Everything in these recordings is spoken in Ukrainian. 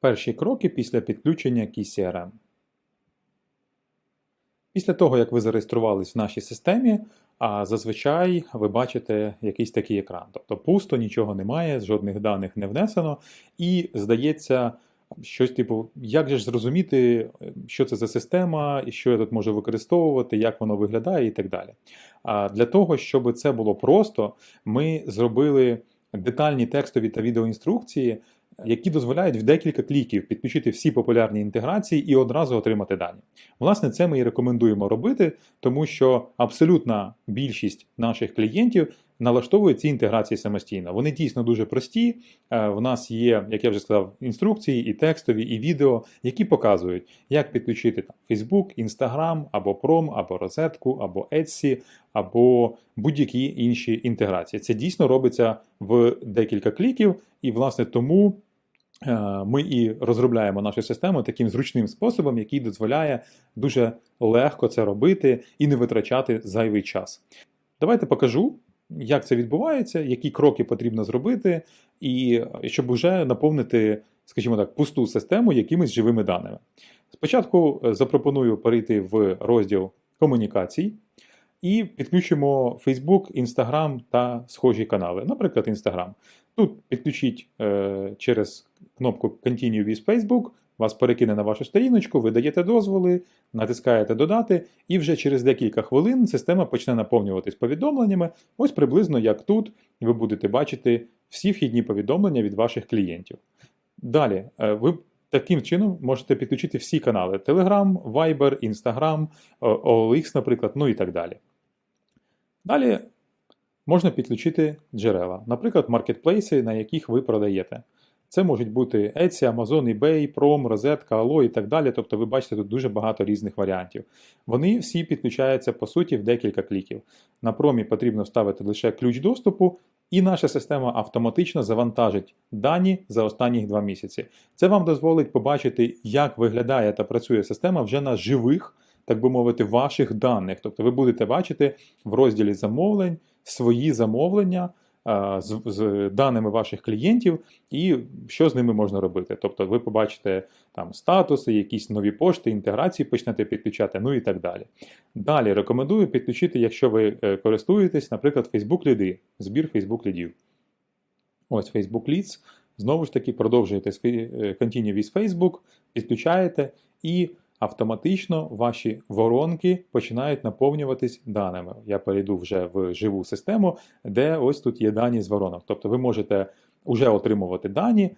Перші кроки після підключення KeyCRM. Після того, як ви зареєструвались в нашій системі, а зазвичай ви бачите якийсь такий екран. Тобто пусто, нічого немає, жодних даних не внесено, і здається, щось типу, як же ж зрозуміти, що це за система, і що я тут можу використовувати, як воно виглядає і так далі. А для того, щоб це було просто, ми зробили детальні текстові та відеоінструкції, які дозволяють в декілька кліків підключити всі популярні інтеграції і одразу отримати дані. Власне, це ми і рекомендуємо робити, тому що абсолютна більшість наших клієнтів налаштовують ці інтеграції самостійно. Вони дійсно дуже прості. Е, В нас є, як я вже сказав, інструкції, і текстові, і відео, які показують, як підключити там Facebook, Instagram, або Prom, або розетку, або Etsy, або будь-які інші інтеграції. Це дійсно робиться в декілька кліків, і власне тому. е, Ми і розробляємо нашу систему таким зручним способом, який дозволяє дуже легко це робити і не витрачати зайвий час. Давайте покажу, як це відбувається, які кроки потрібно зробити, і щоб вже наповнити, скажімо так, пусту систему якимись живими даними. Спочатку е, запропоную перейти в розділ комунікацій і підключимо Facebook, Instagram та схожі канали, наприклад, Instagram. Тут підключіть е, через кнопку Continue with Facebook, вас перекине на вашу сторіночку, ви даєте дозволи, натискаєте додати, і вже через декілька хвилин система почне наповнюватись повідомленнями. Ось приблизно як тут ви будете бачити всі вхідні повідомлення від ваших клієнтів. Далі, е, ви таким чином можете підключити всі канали: Telegram, Viber, Instagram, OLX, наприклад, ну і так далі. Далі можна підключити джерела, наприклад, маркетплейси, на яких ви продаєте. Це можуть бути Etsy, Amazon, eBay, Prom, Розетка, Allo і так далі. Тобто ви бачите тут дуже багато різних варіантів. Вони всі підключаються по суті в декілька кліків. На промі потрібно вставити лише ключ доступу, і наша система автоматично завантажить дані за останні два місяці. Це вам дозволить побачити, як виглядає та працює система вже на живих, так би мовити, ваших даних. Тобто ви будете бачити в розділі замовлень свої замовлення з, з даними ваших клієнтів і що з ними можна робити. Тобто ви побачите там статуси, якісь нові пошти, інтеграції почнете підключати, ну і так далі. Далі рекомендую підключити, якщо ви е, користуєтесь, наприклад, Facebook ліди, збір Facebook лідів. Ось Facebook Leads. Знову ж таки, продовжуєте свій е, Continue with Facebook, підключаєте і автоматично ваші воронки починають наповнюватись даними. Я перейду вже в живу систему, де ось тут є дані з воронок. Тобто ви можете вже отримувати дані,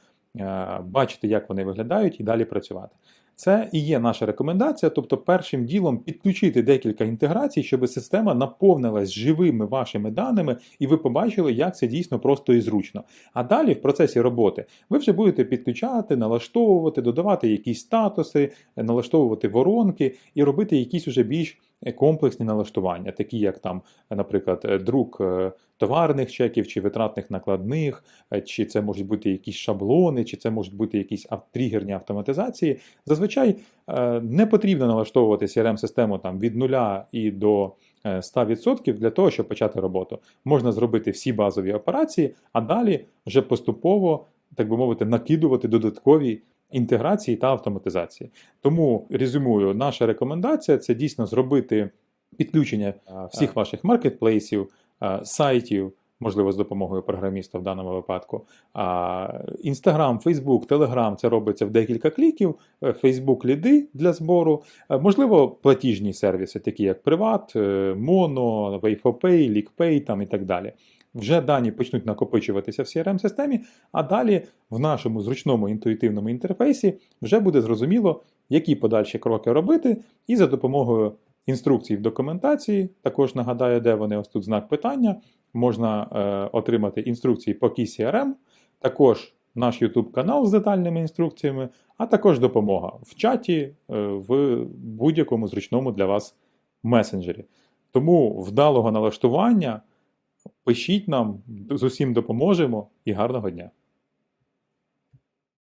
бачити, як вони виглядають, і далі працювати. Це і є наша рекомендація, тобто першим ділом підключити декілька інтеграцій, щоб система наповнилась живими вашими даними, і ви побачили, як це дійсно просто і зручно. А далі в процесі роботи ви вже будете підключати, налаштовувати, додавати якісь статуси, налаштовувати воронки і робити якісь уже більш комплексні налаштування, такі як там, наприклад, друк е, товарних чеків чи витратних накладних, е, чи це можуть бути якісь шаблони, чи це можуть бути якісь тригерні автоматизації. Зазвичай е, не потрібно налаштовувати CRM-систему там від нуля і до е, 100% для того, щоб почати роботу. Можна зробити всі базові операції, а далі вже поступово, так би мовити, накидувати додаткові інтеграції та автоматизації. Тому резюмую, наша рекомендація це дійсно зробити підключення е, всіх ваших маркетплейсів, е, сайтів. Можливо, з допомогою програміста в даному випадку. Інстаграм, Фейсбук, Телеграм це робиться в декілька кліків. Фейсбук ліди для збору. Е, Можливо, платіжні сервіси, такі як Приват, Mono, Wayfopay, LeakPay там і так далі. Вже дані почнуть накопичуватися в CRM-системі, а далі в нашому зручному інтуїтивному інтерфейсі вже буде зрозуміло, які подальші кроки робити, і за допомогою інструкцій в документації, також нагадаю, де вони ось тут знак питання, можна е, отримати інструкції по KeyCRM, також наш YouTube канал з детальними інструкціями, а також допомога в чаті е, в будь-якому зручному для вас месенджері. Тому вдалого налаштування. Пишіть нам, з усім допоможемо і гарного дня!